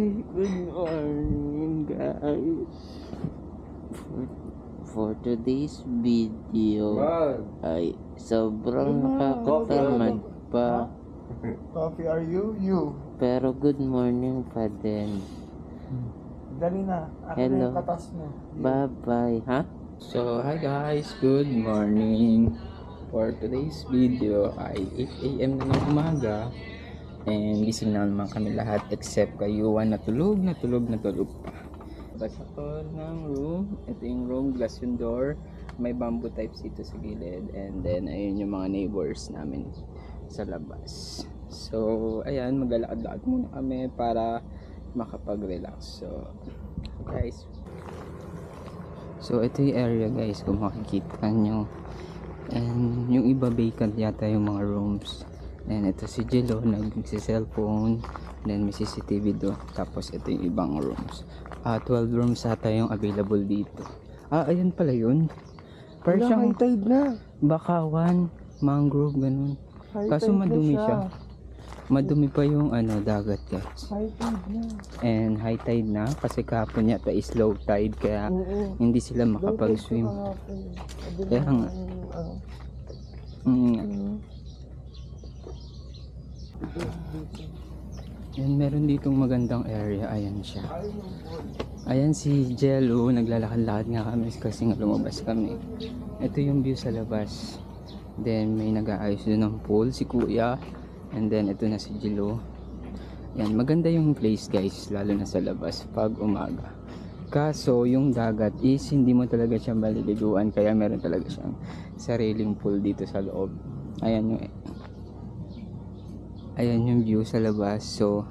Hi, good morning guys. For, for today's video Wow. ay sobrang nakakatamad pa. Coffee are you? You. Pero good morning pa din. Dali na. Ako Hello. na yung katas mo. Bye bye, ha? So, hi guys, good morning. For today's video ay 8 a.m. na ng umaga. And gising na naman kami lahat except kay Yuan na tulog, na tulog, na tulog pa. Labas ako ng room. Ito yung room, glass yung door. May bamboo types dito sa gilid. And then, ayun yung mga neighbors namin sa labas. So, ayan, maglalakad-lakad muna kami para makapag-relax. So, guys, So, ito yung area guys, kung makikita nyo. And yung iba vacant yata yung mga rooms. And ito si Jello, nag-cellphone. Then may CCTV do. Tapos ito yung ibang rooms. Ah, 12 rooms ata yung available dito. Ah, ayun pala yun. Parang Wala, siyang high tide na. bakawan, mangrove, ganun. High Kaso madumi siya. siya. Madumi pa yung ano, dagat guys. High tide na. And high tide na kasi kahapon yata is low tide kaya Oo. hindi sila makapag-swim. Kaya ng, nga. ano, Mm, ano, Yan, meron ditong magandang area. Ayan siya. Ayan si Jello. Naglalakad-lakad nga kami kasi nga lumabas kami. Ito yung view sa labas. Then may nag-aayos doon ng pool. Si Kuya. And then ito na si Jello. Yan, maganda yung place guys. Lalo na sa labas pag umaga. Kaso yung dagat is hindi mo talaga siya maliliguan. Kaya meron talaga siyang sariling pool dito sa loob. Ayan yung Ayan yung view sa labas. So,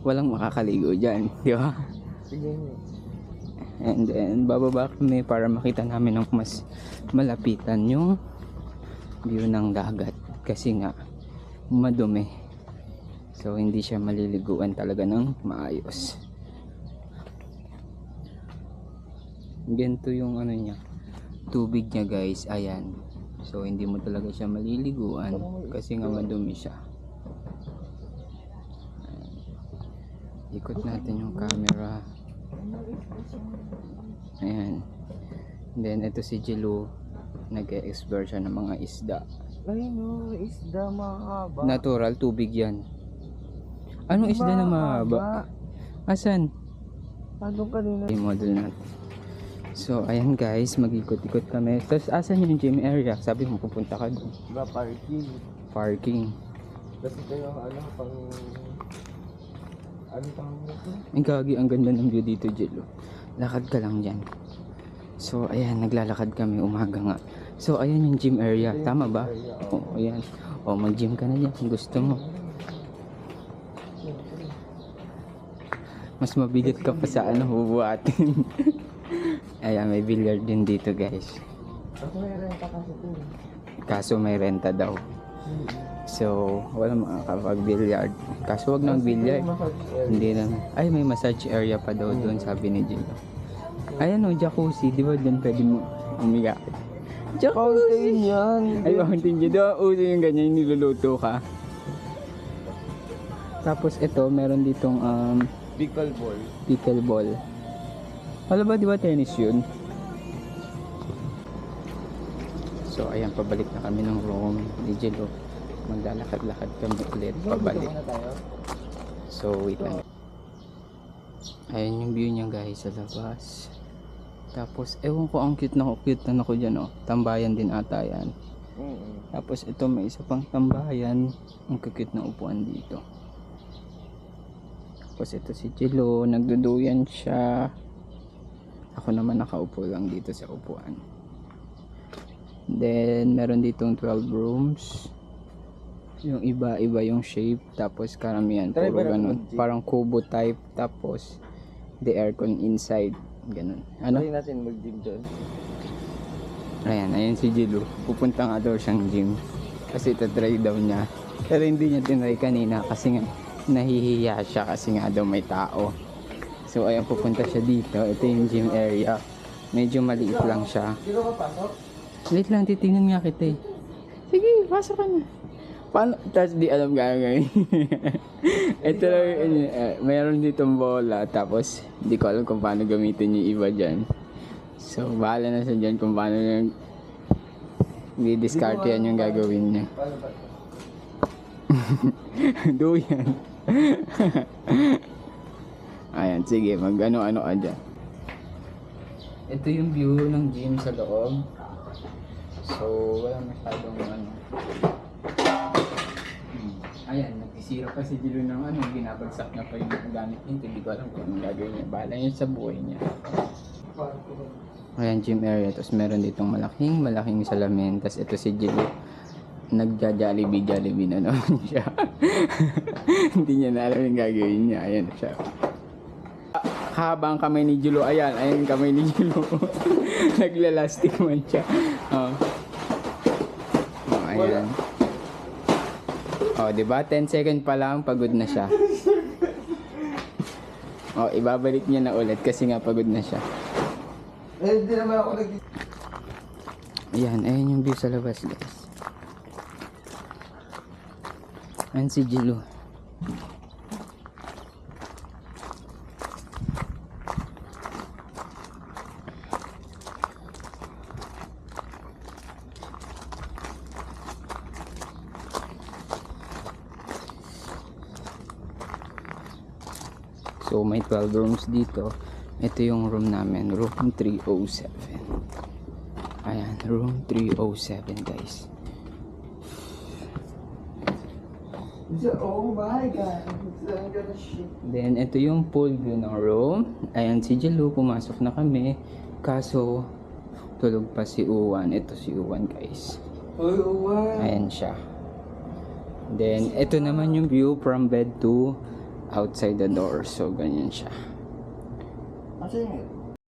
walang makakaligo dyan. Di ba? And then, bababa kami para makita namin ng mas malapitan yung view ng dagat. Kasi nga, madumi. So, hindi siya maliliguan talaga ng maayos. Ganito yung ano niya. Tubig niya guys. Ayan. So, hindi mo talaga siya maliliguan kasi nga madumi siya. Ayan. Ikot natin yung camera. Ayan. Then, ito si Jilu. Nag-explore siya ng mga isda. Ayun no, isda mahaba. Natural, tubig yan. Anong isda na mahaba? Asan? Ano kanina? Yung model natin. So, ayan guys, mag-ikot-ikot kami. Tapos, asan yung gym area? Sabi mo, pupunta ka doon. Diba parking? Parking. Tapos ito yung ano, pang... Ang gagi, ang ganda ng view dito, Jilu. Lakad ka lang dyan. So, ayan, naglalakad kami umaga nga. So, ayan yung gym area. Tama ba? Oo, ayan. O, mag-gym ka na dyan kung gusto mo. Mas mabigat ka pa sa ano, bubuhatin. ayan, may billiard din dito, guys. Ako may renta kasi ito. eh. Kaso may renta daw. So, wala makakapag-billiard. Kaso wag nang billiard. Hindi na. Ay, may massage area pa daw doon, sabi ni Jill. Ayan o, jacuzzi. Di ba doon pwede mo umiga? Fountain yan. Ay, fountain dyan. Doon, uso yung ganyan, yung niluluto ka. Tapos ito, meron ditong um, Pickle ball. pickleball. Wala ba, di ba tennis yun? So, ayan, pabalik na kami ng room ni Jill. oh. Maglalakad-lakad kami ulit, pabalik. So, wait lang. Ayan yung view niya guys sa labas. Tapos, ewan ko ang cute na cute na ako dyan oh. Tambayan din ata yan. Tapos ito may isa pang tambayan. Ang cute na upuan dito. Tapos ito si Chilo, nagduduyan siya. Ako naman nakaupo lang dito sa upuan. Then, meron ditong 12 rooms. Yung iba, iba yung shape. Tapos karamihan, puro ganun. Parang kubo type. Tapos, the aircon inside. Ganun. Ano? Try natin mag-gym dyan. Ayan, ayan si Jilu. Pupunta nga daw siyang gym. Kasi tatry daw niya. Pero hindi niya tinry kanina kasi nga nahihiya siya kasi nga daw may tao. So ayan, pupunta siya dito. Ito yung gym area. Medyo maliit lang siya. Hindi ka papasok? Wait lang, titingnan nga kita eh. Sige, pasok ka na. Paano? Tapos di alam gagawin. Ito lang, yun, eh, mayroon ditong bola. Tapos, di ko alam kung paano gamitin yung iba dyan. So, bahala na siya dyan kung paano yung di-discard yan yung gagawin niya. Do yan. Ayan, sige, mag ano-ano ka dyan. Ito yung view ng gym sa loob. So, wala masyadong ano. Hmm. Ayan, nagsisira pa si Jilo ng ano, binabagsak na pa yung gamit niya. Hindi ko alam kung gagawin niya. Bahala niya sa buhay niya. Ayan, gym area. Tapos meron ditong malaking, malaking salamin. Tapos ito si Jilo. Nagja-jollibee, jollibee na naman siya. Hindi niya na alam yung gagawin niya. Ayan siya. Habang kamay ni Julo, ayan, ayan kamay ni Julo. Naglalastik man siya. Oh. Ayan. Oh, di ba? 10 second pa lang, pagod na siya. Oh, ibabalik niya na ulit kasi nga pagod na siya. Eh, hindi naman ako nag... Ayan, ayan yung view sa labas, guys. Ayan si Jilo. So may 12 rooms dito. Ito yung room namin, room 307. Ayan, room 307 guys. Oh my God. Then ito yung pool view ng room. Ayan si Jelo, pumasok na kami. Kaso tulog pa si Uwan. Ito si Uwan guys. Uy, uwan. Ayan siya. Then ito naman yung view from bed to outside the door. So ganyan siya. Kasi,